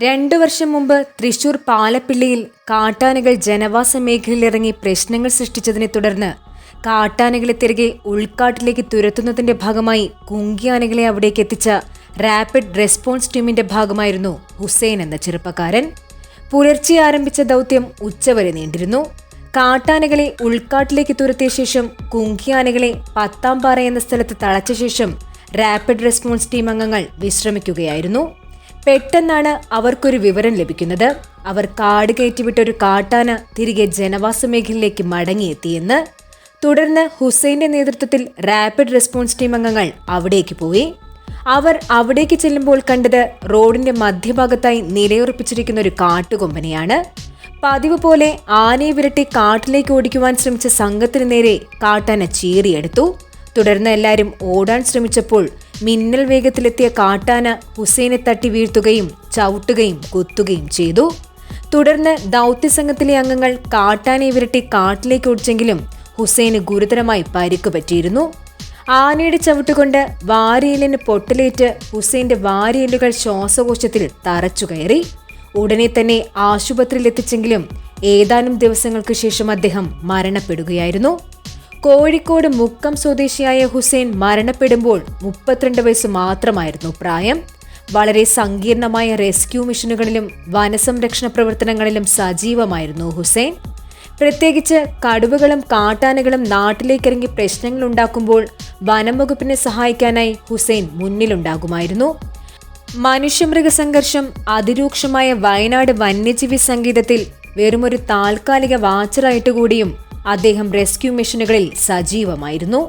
രണ്ടു വർഷം മുമ്പ് തൃശൂർ പാലപ്പിള്ളിയിൽ കാട്ടാനകൾ ജനവാസ മേഖലയിലിറങ്ങി പ്രശ്നങ്ങൾ സൃഷ്ടിച്ചതിനെ തുടർന്ന് കാട്ടാനകളെ തിരികെ ഉൾക്കാട്ടിലേക്ക് തുരത്തുന്നതിന്റെ ഭാഗമായി കുങ്കിയാനകളെ അവിടേക്ക് എത്തിച്ച റാപ്പിഡ് റെസ്പോൺസ് ടീമിന്റെ ഭാഗമായിരുന്നു ഹുസൈൻ എന്ന ചെറുപ്പക്കാരൻ. പുലർച്ചെ ആരംഭിച്ച ദൗത്യം ഉച്ചവരെ നീണ്ടിരുന്നു. കാട്ടാനകളെ ഉൾക്കാട്ടിലേക്ക് തുരത്തിയ ശേഷം കുങ്കിയാനകളെ പത്താംപാറ എന്ന സ്ഥലത്ത് തളച്ച ശേഷം റാപ്പിഡ് റെസ്പോൺസ് ടീം അംഗങ്ങൾ വിശ്രമിക്കുകയായിരുന്നു. പെട്ടെന്നാണ് അവർക്കൊരു വിവരം ലഭിക്കുന്നത്. അവർ കാട് കയറ്റിവിട്ട ഒരു കാട്ടാന തിരികെ ജനവാസ മേഖലയിലേക്ക് മടങ്ങിയെത്തിയെന്ന്. തുടർന്ന് ഹുസൈന്റെ നേതൃത്വത്തിൽ റാപ്പിഡ് റെസ്പോൺസ് ടീം അംഗങ്ങൾ അവിടേക്ക് പോയി. അവർ അവിടേക്ക് ചെല്ലുമ്പോൾ കണ്ടത് റോഡിന്റെ മധ്യഭാഗത്തായി നിലയുറപ്പിച്ചിരിക്കുന്ന ഒരു കാട്ടുകൊമ്പനെയാണ്. പതിവ് പോലെ ആനയെ വിരട്ടി കാട്ടിലേക്ക് ഓടിക്കുവാൻ ശ്രമിച്ച സംഘത്തിന് നേരെ കാട്ടാന ചീറിയെടുത്തു. തുടർന്ന് എല്ലാവരും ഓടാൻ ശ്രമിച്ചപ്പോൾ മിന്നൽ വേഗത്തിലെത്തിയ കാട്ടാന ഹുസൈനെ തട്ടി വീഴ്ത്തുകയും ചവിട്ടുകയും കുത്തുകയും ചെയ്തു. തുടർന്ന് ദൗത്യസംഘത്തിലെ അംഗങ്ങൾ കാട്ടാനെ വിരട്ടി കാട്ടിലേക്ക് ഓടിച്ചെങ്കിലും ഹുസൈന് ഗുരുതരമായി പരിക്ക് പറ്റിയിരുന്നു. ആനയുടെ ചവിട്ടുകൊണ്ട് വാരിയലിന് പൊട്ടലേറ്റ് ഹുസൈന്റെ വാരിയലുകൾ ശ്വാസകോശത്തിൽ തറച്ചു കയറി. ഉടനെ തന്നെ ആശുപത്രിയിൽ എത്തിച്ചെങ്കിലും ഏതാനും ദിവസങ്ങൾക്ക് ശേഷം അദ്ദേഹം മരണപ്പെടുകയായിരുന്നു. കോഴിക്കോട് മുക്കം സ്വദേശിയായ ഹുസൈൻ മരണപ്പെടുമ്പോൾ മുപ്പത്തിരണ്ട് വയസ്സ് മാത്രമായിരുന്നു പ്രായം. വളരെ സങ്കീർണമായ റെസ്ക്യൂ മിഷനുകളിലും വനസംരക്ഷണ പ്രവർത്തനങ്ങളിലും സജീവമായിരുന്നു ഹുസൈൻ. പ്രത്യേകിച്ച് കടുവകളും കാട്ടാനകളും നാട്ടിലേക്കിറങ്ങി പ്രശ്നങ്ങൾ ഉണ്ടാക്കുമ്പോൾ വനം വകുപ്പിനെ സഹായിക്കാനായി ഹുസൈൻ മുന്നിലുണ്ടാകുമായിരുന്നു. മനുഷ്യമൃഗ സംഘർഷം അതിരൂക്ഷമായ വയനാട് വന്യജീവി സംഗീതത്തിൽ വെറുമൊരു താൽക്കാലിക വാച്ചറായിട്ട് കൂടിയും അദ്ദേഹം റെസ്ക്യൂ മിഷനുകളിൽ സജീവമായിരുന്നു